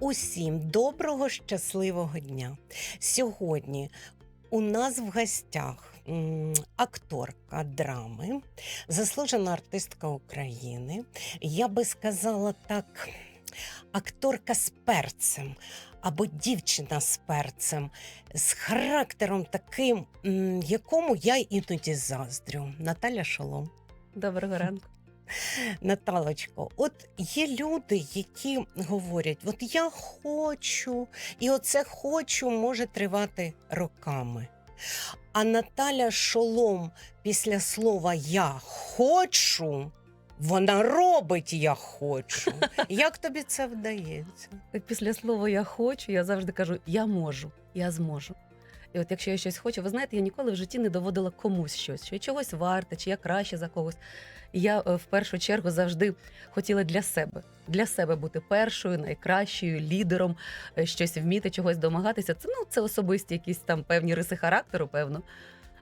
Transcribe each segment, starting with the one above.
Усім доброго щасливого дня. Сьогодні у нас в гостях акторка драми, заслужена артистка України. Я би сказала так, акторка з перцем або дівчина з перцем, з характером таким, якому я іноді заздрю. Наталя Шолом. Доброго ранку. Наталочко, от є люди, які говорять: от я хочу, і оце хочу може тривати роками. А Наталя Шолом після слова Я хочу, вона робить я хочу. Як тобі це вдається? Після слова я хочу, я завжди кажу я можу, я зможу. І от якщо я щось хочу, ви знаєте, я ніколи в житті не доводила комусь щось, що я чогось варта, чи я краще за когось. Я е, в першу чергу завжди хотіла для себе, для себе бути першою, найкращою, лідером, е, щось вміти, чогось домагатися. Це ну це особисті якісь там певні риси характеру, певно.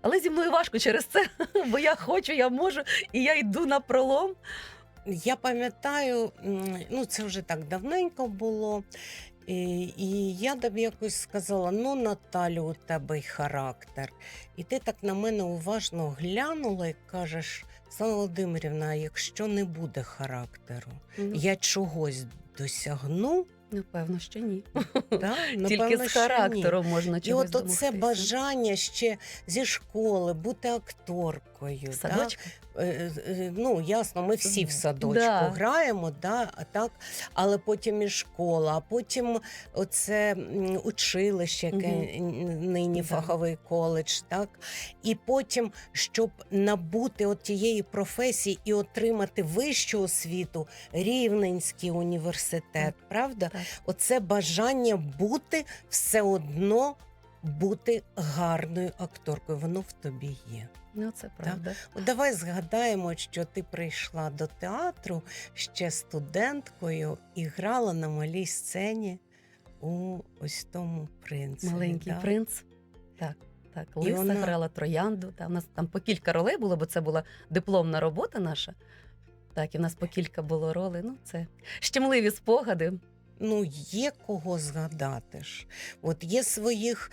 Але зі мною важко через це, бо я хочу, я можу, і я йду на пролом. Я пам'ятаю, ну це вже так давненько було. І, і я тобі якось сказала: ну, Наталю, у тебе й характер. І ти так на мене уважно глянула і кажеш: Слава Володимирівна, якщо не буде характеру, Ну, я чогось досягну, Напевно, що ні. да? Тільки Напевно, з що характером можна І от оце домогтися. бажання ще зі школи бути акторкою. Да? Садочка? Е, е, ну ясно, ми всі в садочку Да. граємо, да, так, але потім і школа, а потім оце училище, яке н- нині Да. фаховий коледж, так і потім, щоб набути от тієї професії і отримати вищу освіту, Рівненський університет, правда? Так. Оце бажання бути все одно. Бути гарною акторкою, воно в тобі є. Ну, це правда. От Давай згадаємо, що ти прийшла до театру ще студенткою і грала на малій сцені у ось тому принцеві. Маленький да? принц. Так, так. Лиса вона- грала троянду. Та, у нас там по кілька ролей було, бо це була дипломна робота наша. Так, і в нас по кілька було ролей. Ну, це щемливі спогади. Ну, є кого згадати ж. От є своїх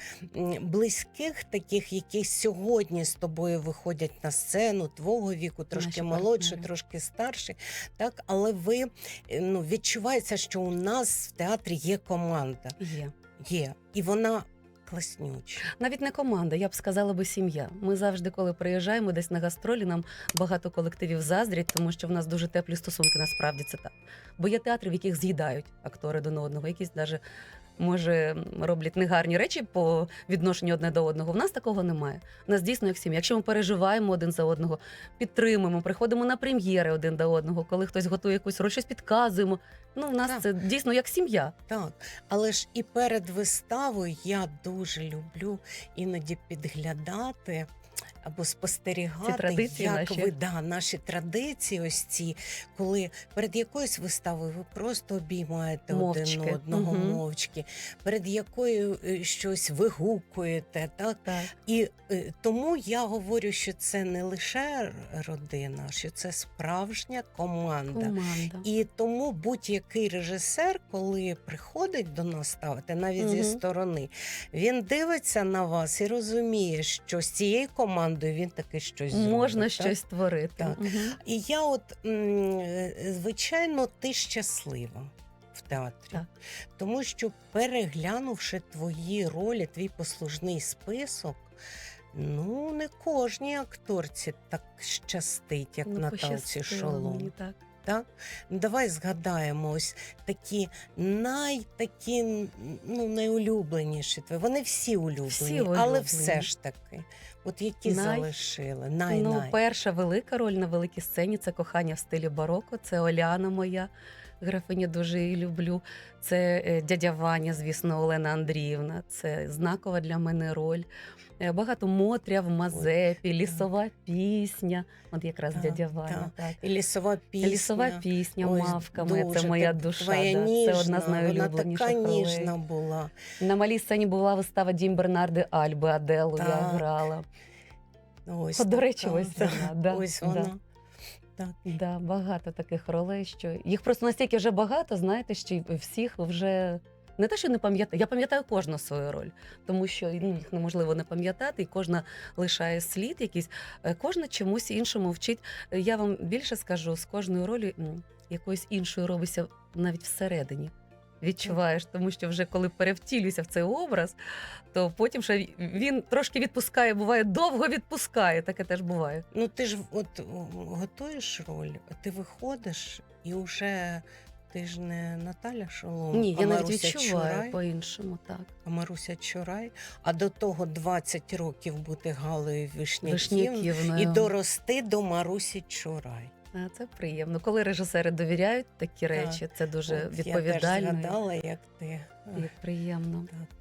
близьких, таких, які сьогодні з тобою виходять на сцену, твого віку, трошки Наші молодші, партнери. трошки старші. Так, але ви е, ну, відчувається, що у нас в театрі є команда. Є. Є. І вона класнюча. Навіть не команда, я б сказала би сім'я. Ми завжди, коли приїжджаємо десь на гастролі, нам багато колективів заздрять, тому що в нас дуже теплі стосунки, насправді це так. Бо є театри, в яких з'їдають актори один одного, якісь навіть може роблять негарні речі по відношенню одне до одного. В нас такого немає. У нас дійсно як сім'я. Якщо ми переживаємо один за одного, підтримуємо, приходимо на прем'єри один до одного, коли хтось готує якусь роль, щось підказуємо. Ну, в нас Так. це дійсно як сім'я. Так, але ж і перед виставою я дуже люблю іноді підглядати або спостерігати, Ці традиції як наші. ви да, наші традиції, ось ці, коли перед якоюсь виставою ви просто обіймаєте Мовчки. один одного Мгм. мовчки, перед якою е, щось вигукуєте, так Так. і е, тому я говорю, що це не лише родина, що це справжня команда. Команда. І тому будь-який режисер, коли приходить до нас ставити, навіть зі сторони, він дивиться на вас і розуміє, що з цією командою він таки щось Можна так? щось створити. Так. Угу. І я, от е, звичайно, ти щаслива в театрі, Так. тому що переглянувши твої ролі, твій послужний список. Ну, не кожній акторці так щастить, як Ну, Наталці Шолом. мені, так. Так? Ну, Давай згадаємо ось такі най такі, ну, найулюбленіші твої. Вони всі улюблені, Всі але все ж таки, от які Най- залишили. Най, ну, перша велика роль на великій сцені це кохання в стилі бароко. Це Оляна моя. Графиня дуже її люблю. Це е, дядя Ваня, звісно, Олена Андріївна. Це знакова для мене роль. Е, Багато Мотря в Мазепі, лісова пісня. От якраз Так, дядя Ваня. Так. І лісова пісня. Лісова пісня, Ось мавка моя, дуже це моя так- душа. Твоя да. ніжна, це одна з Вона найулюбленіших така ніжна була. На малій сцені була вистава Дім Бернарди Альби Аделу. Я грала. Ось От, до речі, така, ось вона, да, Ось да. Так. Да, багато таких ролей, що їх просто настільки вже багато, знаєте, що всіх вже не те, що не пам'ятаю, я пам'ятаю кожну свою роль, тому що ну, їх неможливо не пам'ятати, і кожна лишає слід якийсь, Е, кожна чомусь іншому вчить. Я вам більше скажу, з кожною ролі якоюсь іншою робиться навіть всередині. Відчуваєш, тому що вже коли перевтілюєшся в цей образ, то потім ще він трошки відпускає, буває довго відпускає. Таке теж буває. Ну ти ж от готуєш роль, ти виходиш і вже ти ж не Наталя Шолом, Ні, а я навіть Маруся відчуваю по-іншому, так. а Маруся Чурай, а до того 20 років бути Галею Вишняківною Вишняківною. і дорости до Марусі Чурай. А, Це приємно. Коли режисери довіряють такі речі, це дуже От Я теж відповідально згадала, як ти і приємно. так.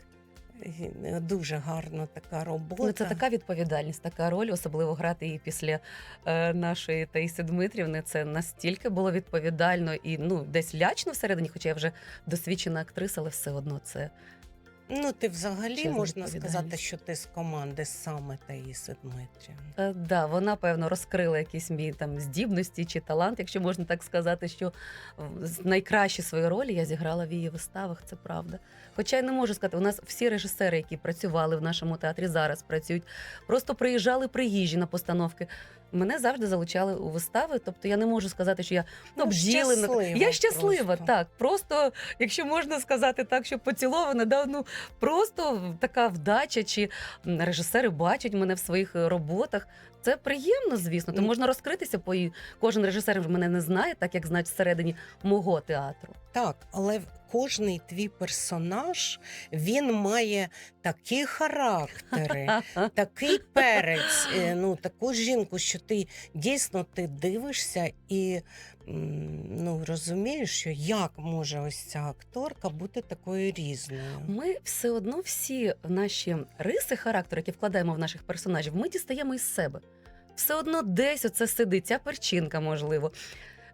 Е, Дуже гарна така робота. Ну, це така відповідальність, така роль, особливо грати її після е, нашої Таїси Дмитрівни. Це настільки було відповідально і ну десь лячно всередині, хоча я вже досвідчена актриса, але все одно це Ну, ти взагалі Величезна можна сказати, відповідальність. що ти з команди саме Таїси Дмитрівни. Е, Да, вона певно розкрила якісь мій там здібності чи талант, якщо можна так сказати, що в- з- найкращі свої ролі я зіграла в її виставах, це правда. Хоча я не можу сказати, у нас всі режисери, які працювали в нашому театрі, зараз працюють, просто приїжджали приїжджі на постановки. Мене завжди залучали у вистави. Тобто я не можу сказати, що я Ну, обділена. щаслива я щаслива, просто. так. Просто, якщо можна сказати так, що поцілована, да, ну просто така вдача, чи режисери бачать мене в своїх е, роботах. Це приємно, звісно. То можна розкритися, бо і кожен режисер мене не знає, так як знають всередині мого театру. Так, але кожний твій персонаж він має такі характери, такий перець, е, ну таку жінку, що ти дійсно ти дивишся і ну, розумієш, що як може ось ця акторка бути такою різною. Ми все одно всі наші риси характеру, які вкладаємо в наших персонажів, ми дістаємо із себе. Все одно десь оце сидить, ця перчинка, можливо.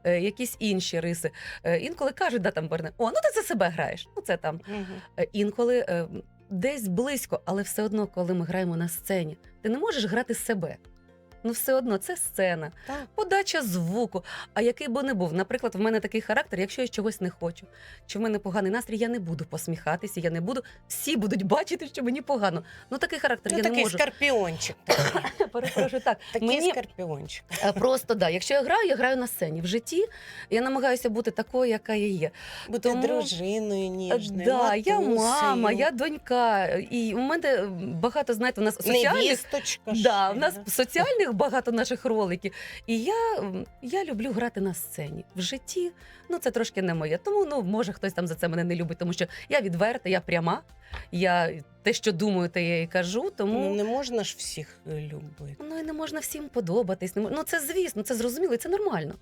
е, Якісь інші риси. Е, Інколи кажуть, да там Берне, о, ну ти за себе граєш. Ну це там Мгм. Е, інколи е, десь близько, але все одно, коли ми граємо на сцені, ти не можеш грати себе. Ну, все одно це сцена, Так. подача звуку. А який би не був, наприклад, в мене такий характер, якщо я чогось не хочу, чи в мене поганий настрій, я не буду посміхатися, я не буду. Всі будуть бачити, що мені погано. Ну такий характер Ну, я такий не можу. скорпіончик. такий. Перепрошую, так. Такий Мені скорпіончик. е, просто да. Якщо я граю, я граю на сцені. В житті я намагаюся бути такою, яка я є. Бути Тому- дружиною ніжною. Да, я мама, я донька. І у мене багато, знаєте, у нас соціальних. невісточка. Да, у нас да. Соціальних багато наших роликів. І я, я люблю грати на сцені. В житті ну це трошки не моє. Тому ну може хтось там за це мене не любить, тому що я відверта, я пряма. Я те, що думаю, те я і кажу. Тому Ну, не можна ж всіх е, любити. Ну і не можна всім подобатись. Ну це звісно, це зрозуміло, і це нормально.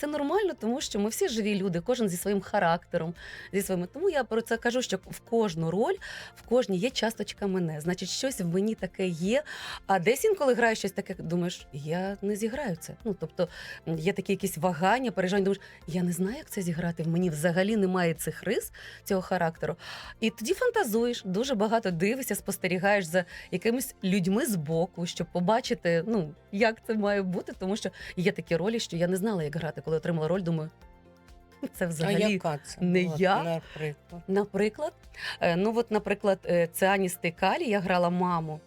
Це нормально, тому що ми всі живі люди, кожен зі своїм характером, зі своїми. Тому я про це кажу, що в кожну роль, в кожній є часточка мене. Значить, щось в мені таке є. А десь інколи граєш щось таке, думаєш, я не зіграю це. Ну тобто є такі якісь вагання, переживання, думаєш, я не знаю, як це зіграти. В мені взагалі немає цих рис, цього характеру. І тоді фантазуєш, дуже багато дивишся, спостерігаєш за якимись людьми з боку, щоб побачити, ну як це має бути, тому що є такі ролі, що я не знала, як грати. Коли отримала роль, думаю, це А взагалі. яка це не була, я? наприклад? Наприклад, е, ну от, наприклад, е, це Аністи Стикалі, я грала маму.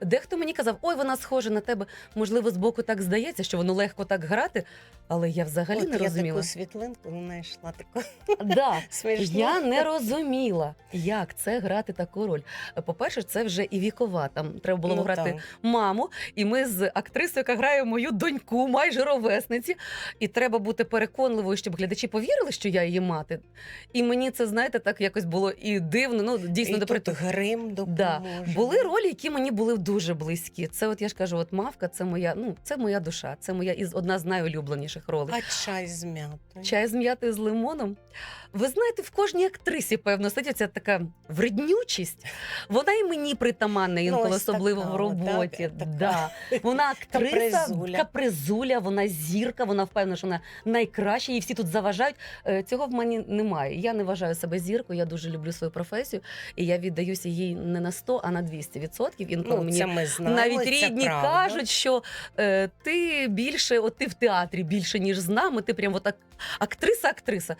Дехто мені казав, ой, вона схожа на тебе. Можливо, збоку так здається, що воно легко так грати, але я взагалі От не я розуміла. таку світлинку знайшла таку Да. Я не розуміла, як це грати таку роль. По-перше, це вже і вікова. Там треба було Ну, грати так. маму, і ми з актрисою, яка грає мою доньку, майже ровесниці. І треба бути переконливою, щоб глядачі повірили, що я її мати. І мені це, знаєте, так якось було і дивно. Ну дійсно І до тут приту- грим Да. Були ролі, які мені були дуже близькі. Це, от я ж кажу, от мавка, це моя, ну це моя душа, це моя із одна з найулюбленіших ролей. А чай з м'ятою? Чай з м'ятою з лимоном. Ви знаєте, в кожній актрисі, певно, сидить ця така вреднючість. Вона і мені притаманна інколи, Ну, ось особливо така в роботі. так, така. Да. Вона актриса, Капризуля. капризуля, вона зірка, вона впевнена, що вона найкраща, і всі тут заважають. Е, Цього в мені немає. Я не вважаю себе зіркою, я дуже люблю свою професію, і я віддаюся їй не на 100, а на 200 відсотків. Інколи Ну, мені це ми знаємо, навіть це рідні правда. кажуть, що е, ти більше, от ти в театрі більше, ніж з нами. Ти прям отак актриса, актриса.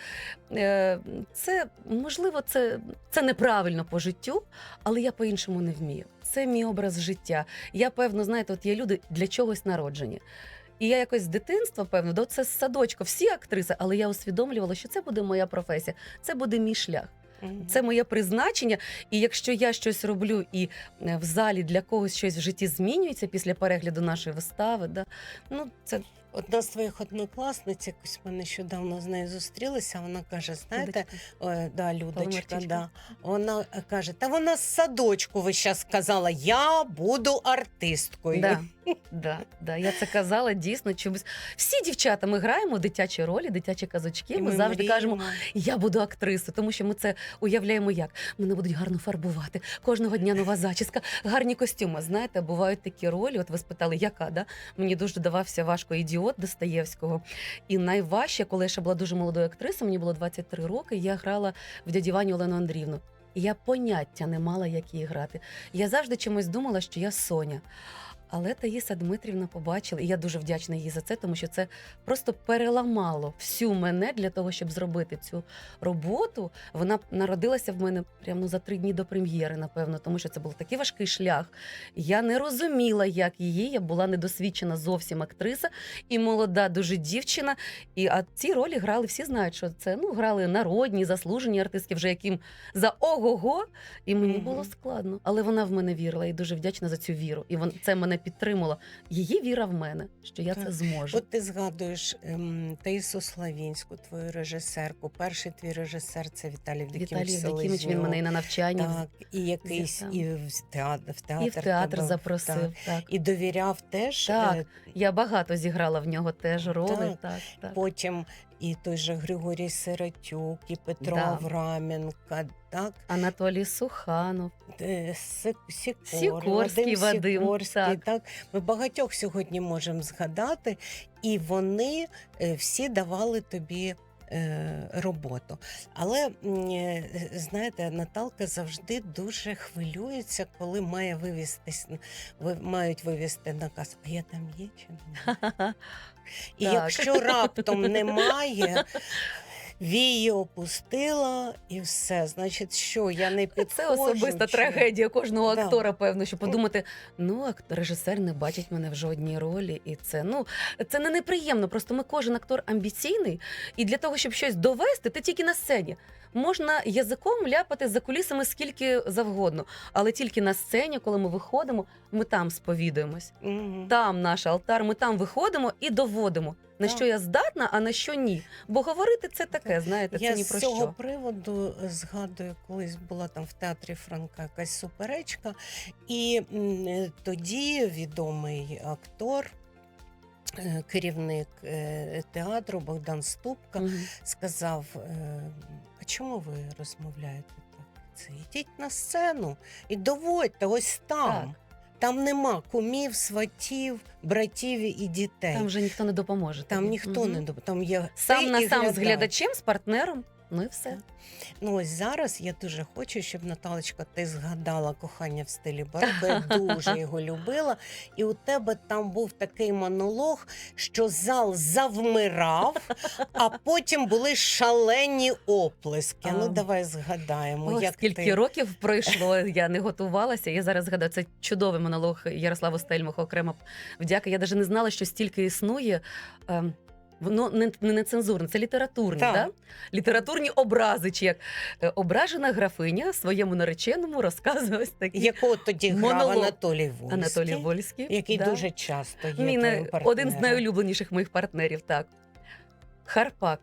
Е, це можливо, це, це неправильно по життю, але я по-іншому не вмію. Це мій образ життя. Я певно, знаєте, от є люди для чогось народжені. І я якось з дитинства, певно, до це з садочка, всі актриси, але я усвідомлювала, що це буде моя професія, це буде мій шлях. Це моє призначення. І якщо я щось роблю і е, в залі для когось щось в житті змінюється після перегляду нашої вистави, да, ну це Одна з твоїх однокласниць, якось ми нещодавно з нею зустрілися. Вона каже: знаєте, Людочка. е, да, Людочка, да. вона е, каже: Та вона з садочку ви зараз сказала, я буду артисткою. Да, да, да. Я це казала дійсно чомусь. Всі дівчата ми граємо дитячі ролі, дитячі казочки. І ми, завжди мріємо. кажемо, я буду актрисою, тому що ми це уявляємо як. Мене будуть гарно фарбувати. Кожного дня нова зачіска, гарні костюми. Знаєте, бувають такі ролі. От ви спитали, яка да? Мені дуже давався важко ідіот Достоєвського. І найважче, коли я ще була дуже молодою актрисою, мені було 23 роки. Я грала в дяді Ваню Олену Андрівну. І я поняття не мала, як її грати. Я завжди чомусь думала, що я Соня. Але Таїса Дмитрівна побачила, і я дуже вдячна їй за це, тому що це просто переламало всю мене для того, щоб зробити цю роботу. Вона народилася в мене прямо за три дні до прем'єри, напевно, тому що це був такий важкий шлях. Я не розуміла, як її. Я була недосвідчена зовсім актриса і молода дуже дівчина. І а ці ролі грали, всі знають, що це ну грали народні, заслужені артистки, вже яким за ого-го. І мені було складно. Але вона в мене вірила і дуже вдячна за цю віру. І вон це мене підтримало. Її віра в мене, що я це зможу. От ти згадуєш ем, Таїсу Славінську, твою режисерку. Перший твій режисер це Віталій Вдикімович Віталій Якимович, він мене і на навчання Так, і якийсь і в театр, в театр, і в театр тебе, запросив. так. Так. І довіряв теж. Так. е, Я багато зіграла в нього теж роли. Так. Так, так. Потім і той же Григорій Сиротюк, і Петро Да. Авраменка, так, Анатолій Суханов. е, Си- Сікор, Сікорський Вадим, Сікорський, так. так. Ми багатьох сьогодні можемо згадати, і вони е, всі давали тобі. Е, Роботу, але е, знаєте, Наталка завжди дуже хвилюється, коли має вивістись, ви мають вивести наказ. А я там є чи немає? І Так. якщо раптом немає, вії опустила і все. Значить, що я не підходжу? Це особиста чи- трагедія кожного Да. актора, певно, що подумати, ну режисер не бачить мене в жодній ролі, і це ну це не неприємно. Просто ми кожен актор амбіційний, і для того, щоб щось довести, ти тільки на сцені. Можна язиком ляпати за кулісами скільки завгодно, але тільки на сцені, коли ми виходимо, ми там сповідуємось. Мгм. Там наш алтар, ми там виходимо і доводимо, на що я здатна, а на що ні. Бо говорити це таке, знаєте, Я це ні з цього приводу згадую, колись була там в театрі Франка якась суперечка, і тоді відомий актор. е, Керівник е, театру Богдан Ступка Мгм. сказав: е, А чому ви розмовляєте так? Це йдіть на сцену і доводьте ось там. Там нема кумів, сватів, братів і дітей. Там вже ніхто не допоможе. Там тобі. ніхто Мгм. не допоможе. там є сам на сам з глядач. глядачем, з партнером. Ну і все. Ну ось зараз я дуже хочу, щоб Наталочка, ти згадала кохання в стилі бароко. Я дуже його любила. І у тебе там був такий монолог, що зал завмирав, а потім були шалені оплески. А. Ну давай згадаємо, Ох, як скільки ти... років пройшло, я не готувалася. Я зараз згадаю, це чудовий монолог Ярослава Стельмаха, окремо вдяка. Я навіть не знала, що стільки існує. Воно не, не нецензурне, це літературні, Так. да? літературні образи, чи як е, ображена графиня своєму нареченому розказує ось такі якого тоді грав Монолог. Анатолій Вольський, Анатолій Вольський. який да. дуже часто є Мій твоїм партнером. один з найулюбленіших моїх партнерів. Так. Харпак,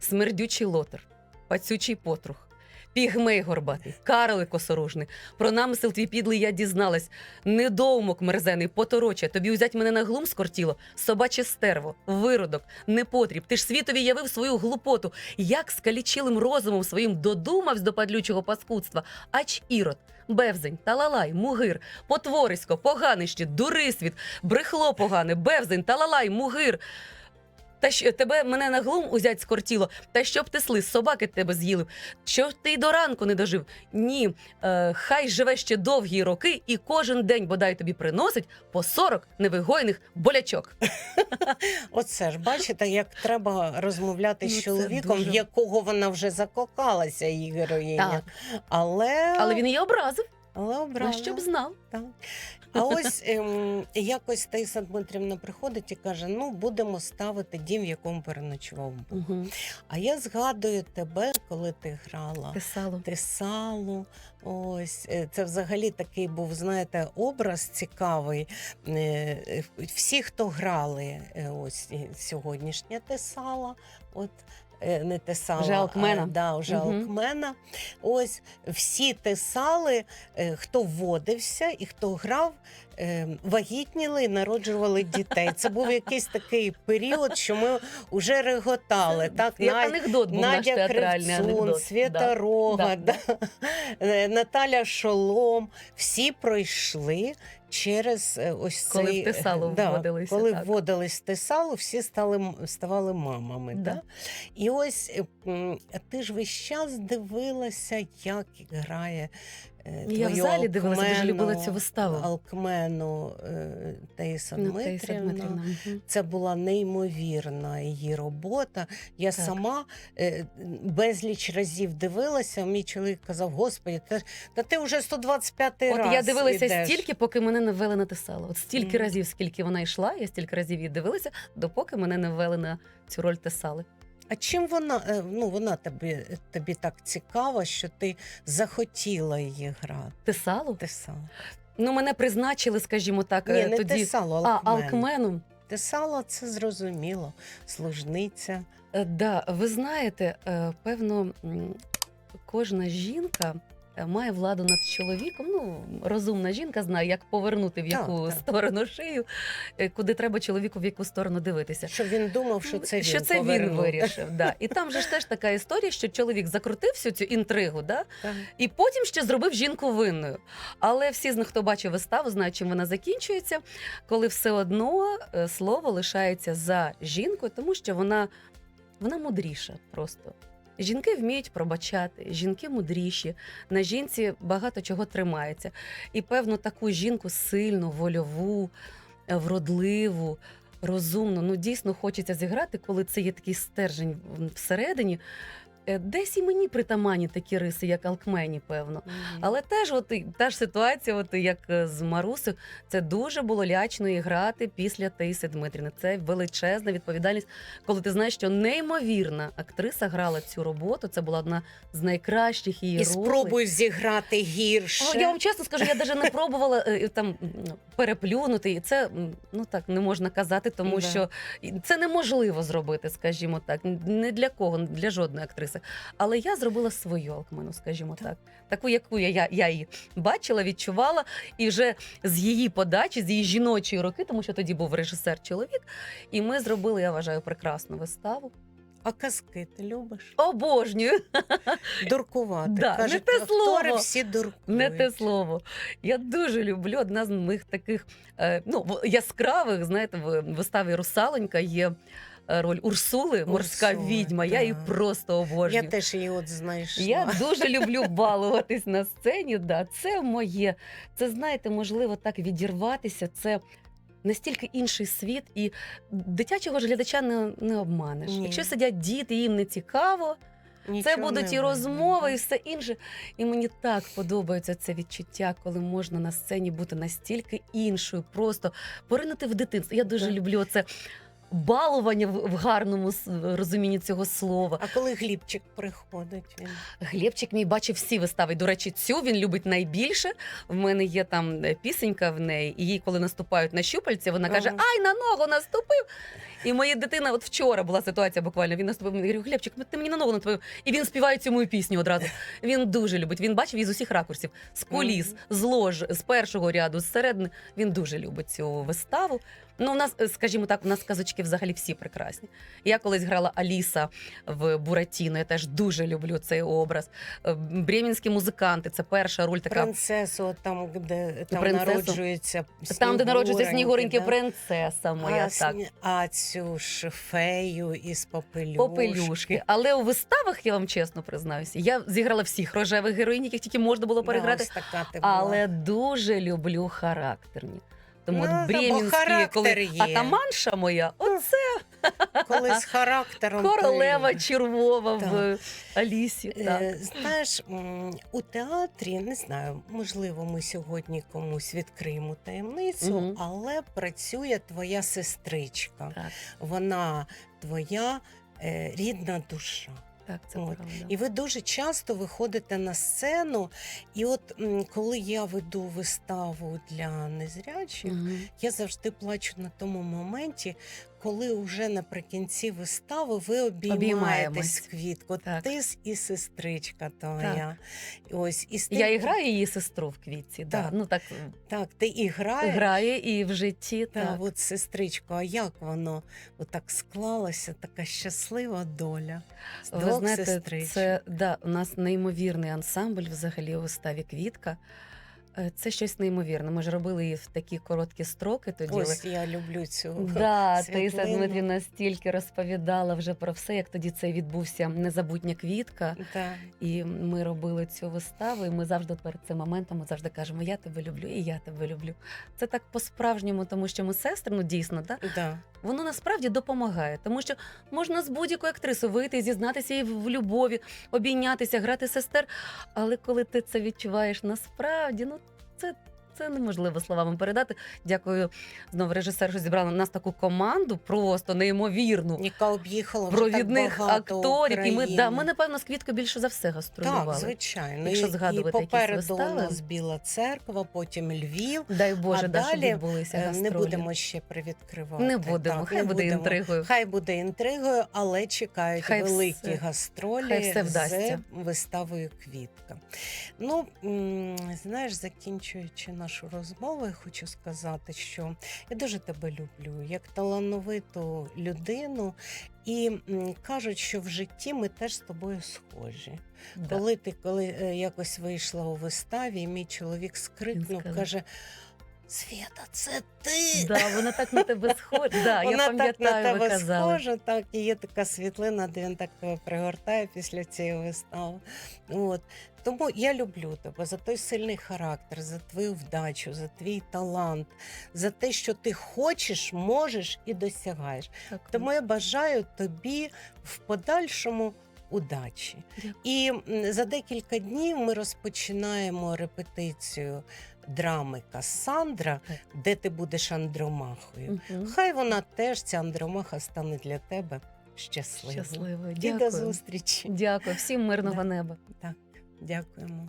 смердючий лотер, пацючий потрух, пігмей горбатий, карли косорожний. Про намисел твій підлий я дізналась. Недоумок мерзений, потороча, тобі узять мене на глум скортіло, собаче стерво, виродок, непотріб. Ти ж світові явив свою глупоту. Як скалічилим розумом своїм додумавсь до падлючого паскудства. Ач ірод, бевзень, талалай, мугир, потворисько, поганище, дурисвіт, брехло погане, бевзень, талалай, мугир. Та що тебе мене на глум узять скортіло, та щоб ти слиз, собаки тебе з'їли, що ти й до ранку не дожив. Ні, е, хай живе ще довгі роки, і кожен день бодай тобі приносить по 40 невигойних болячок. Оце ж бачите, як треба розмовляти Ну, з чоловіком, в якого вона вже закохалася, її героїня. Так. Але, Але він її образив, але ну, обрала. щоб знав. Так. А ось ем, якось Таїса Дмитрівна приходить і каже: ну, будемо ставити дім, в якому переночував Бог. Угу. А я згадую тебе, коли ти грала. Писало. Тесалу, ось е, це взагалі такий був, знаєте, образ цікавий. Е, е, Всі, хто грали, ось сьогоднішня Тесала, от не Тесала, Вже Алкмена. а да, вже Мгм. Алкмена. Ось всі Тесали, е, хто вводився і хто грав. е, Вагітніли і народжували дітей. Це був якийсь такий період, що ми вже реготали. Так, Як Надя- анекдот був наш Надя театральний Кривцун, анекдот. Свята Да. Рога, Да, да. Е, Наталя Шолом. Всі пройшли через е, ось Коли цей, в Тесалу да, вводилися, Коли так. вводились Тесалу, всі стали, ставали мамами. Да. Да. І ось ти ж весь час дивилася, як грає. Е, Я в залі дивилася, дуже любила цю виставу. Алкмену е, Таїса Ну, Дмитрівна. Це була неймовірна її робота. Я Так. сама е, безліч разів дивилася. Мій чоловік казав: Господи, та, та ти вже 125 От раз. я дивилася ідеш». стільки, поки мене не ввели на Тесалу. От стільки Мгм. разів, скільки вона йшла, я стільки разів її дивилася, допоки мене не ввели на цю роль Тесали. А чим вона е, ну вона тобі, тобі так цікава, що ти захотіла її грати? Тесалу? Тесала. Ну, мене призначили, скажімо так, Ні, е, не тоді. Тесалу, А, Алкменом. Тесало, це зрозуміло. Служниця. Е, Да, ви знаєте, е, певно, м, кожна жінка е, має владу над чоловіком. Ну, розумна жінка знає, як повернути в яку так. сторону шию, е, куди треба чоловіку в яку сторону дивитися. Щоб він думав, що це він що це він вирішив. Да. І там же ж теж така історія, що чоловік закрутив всю цю інтригу, да? Так. і потім ще зробив жінку винною. Але всі хто бачив виставу, знають, чим вона закінчується, коли все одно е, слово лишається за жінкою, тому що вона, вона мудріша просто. Жінки вміють пробачати, жінки мудріші, на жінці багато чого тримається. І певно, таку жінку сильну, вольову, е, вродливу, розумну. Ну дійсно хочеться зіграти, коли це є такий стержень всередині. Е, Десь і мені притаманні такі риси, як Алкмені, певно. Але теж, от та ж ситуація, от як е, з Марусею, це дуже було лячно і грати після Таїси Дмитрівни. Це величезна відповідальність, коли ти знаєш, що неймовірна актриса грала цю роботу. Це була одна з найкращих її І ролей. спробуй зіграти гірше. О, я вам чесно скажу, я навіть не пробувала е, там переплюнути. І це ну так не можна казати, тому Да. що це неможливо зробити, скажімо так. Не для кого, не для жодної актриси. Але я зробила свою Алкмену, скажімо так. Таку, яку я, я, я її бачила, відчувала, і вже з її подачі, з її жіночої руки, тому що тоді був режисер чоловік. І ми зробили, я вважаю, прекрасну виставу. А казки ти любиш? Обожнюю. Дуркувати. Да, не те слово. всі дуркують. Не те слово. Я дуже люблю одна з моїх таких е, ну, яскравих, знаєте, в виставі Русаленька є роль Урсули, морська Урсули, відьма. Я її просто обожнюю. Я теж її от знайшла. Я дуже люблю балуватись на сцені. Да, це моє. Це знаєте, можливо, так відірватися. Це настільки інший світ, і дитячого ж глядача не, не обманеш. Ні. Якщо сидять діти, їм не цікаво. Це будуть і розмови, і все інше. І мені так подобається це відчуття, коли можна на сцені бути настільки іншою, просто поринути в дитинство. Я дуже Так. люблю це балування в, гарному розумінні цього слова. А коли Глібчик приходить, він Глібчик мій бачив всі вистави. До речі, цю він любить найбільше. В мене є там е, пісенька в неї, і їй, коли наступають на щупальці, вона каже: Ага. Ай, на ногу наступив. І моя дитина, от вчора була ситуація буквально. Він наступив. Я говорю, Глебчик, ти мені на ногу наступив. І він співає цю мою пісню одразу. Він дуже любить. Він бачив її з усіх ракурсів, з коліс, з лож, з першого ряду, з середини. Він дуже любить цю виставу. Ну, у нас, е, скажімо так, у нас казочки взагалі всі прекрасні. Я колись грала Аліса в Буратіно. Я теж дуже люблю цей образ. Е, Бремінські музиканти це перша роль така. принцесу, от там, де там Принцесу? народжується Там, де народжується Снігуреньки, да? принцеса моя. а, так. а цю ж фею із попелюшки. Попелюшки. Але у виставах, я вам чесно признаюся, я зіграла всіх рожевих героїнь, яких тільки можна було переграти. Да, ось така ти була. Але дуже люблю характерні. Тому Ну, от бо характер коли є. атаманша моя, оце коли з характером. королева червова в Алісі. Так. Е, Знаєш, у театрі не знаю, можливо, ми сьогодні комусь відкриємо таємницю, але працює твоя сестричка. Так, Вона твоя е, рідна душа. так, це От. правда. І ви дуже часто виходите на сцену. І от коли я веду виставу для незрячих, Мгм. я завжди плачу на тому моменті, коли вже наприкінці вистави ви обіймаєтесь квітку. Так. Ти і сестричка твоя. І Ось і з Я і граю її сестру в квітці. Да. Так. Ну так Так, ти і граєш. грає і в житті. Та, Так. от сестричко, а як воно отак склалося, така щаслива доля з Ви двох знаєте, сестричок. це да, у нас неймовірний ансамбль взагалі у виставі Квітка. Е, Це щось неймовірне. Ми ж робили її в такі короткі строки тоді. Ось я люблю цю. Да. Таїса Дмитрівна стільки розповідала вже про все, як тоді це відбувся незабутня квітка. Да. І ми робили цю виставу, і ми завжди перед цим моментом ми завжди кажемо: Я тебе люблю, і я тебе люблю. Це так по-справжньому, тому що ми сестри, ну дійсно, да? Да. Воно насправді допомагає, тому що можна з будь-якою актрисою вийти, зізнатися їй в любові, обійнятися, грати сестер. Але коли ти це відчуваєш насправді, ну це. Це неможливо словами передати. Дякую знову режисеру, що зібрала нас таку команду, просто неймовірну Яка об'їхала провідних так акторів. І ми, да, ми, напевно, з квіткою більше за все гастролювали. Так, звичайно. Якщо згадувати і якісь попереду у нас Біла церква, потім Львів. Дай Боже, А да, далі, відбулися Е, гастролі. Не будемо ще привідкривати. Не будемо, Так, хай не буде будемо. інтригою. Хай буде інтригою, але чекають Хай великі все- гастролі хай все вдасться. з виставою Квітка. Ну, знаєш, закінчуючи нашу розмову, я хочу сказати, що я дуже тебе люблю як талановиту людину, і кажуть, що в житті ми теж з тобою схожі. Да. Коли ти коли е, якось вийшла у виставі, мій чоловік скрикнув, каже: Свята, це ти! Да, вона так на тебе схожа. Да, я Вона так на тебе схожа, так, і є така світлина, де він так пригортає після цієї вистави. От. Тому я люблю тебе за той сильний характер, за твою вдачу, за твій талант, за те, що ти хочеш, можеш і досягаєш. Так, Тому я бажаю тобі в подальшому удачі. І за декілька днів ми розпочинаємо репетицію драми Кассандра, де ти будеш Андромахою. Хай вона теж, ця Андромаха, стане для тебе щасливою. Щасливо. І до зустрічі. Дякую. Всім мирного Да. неба. Дякуємо.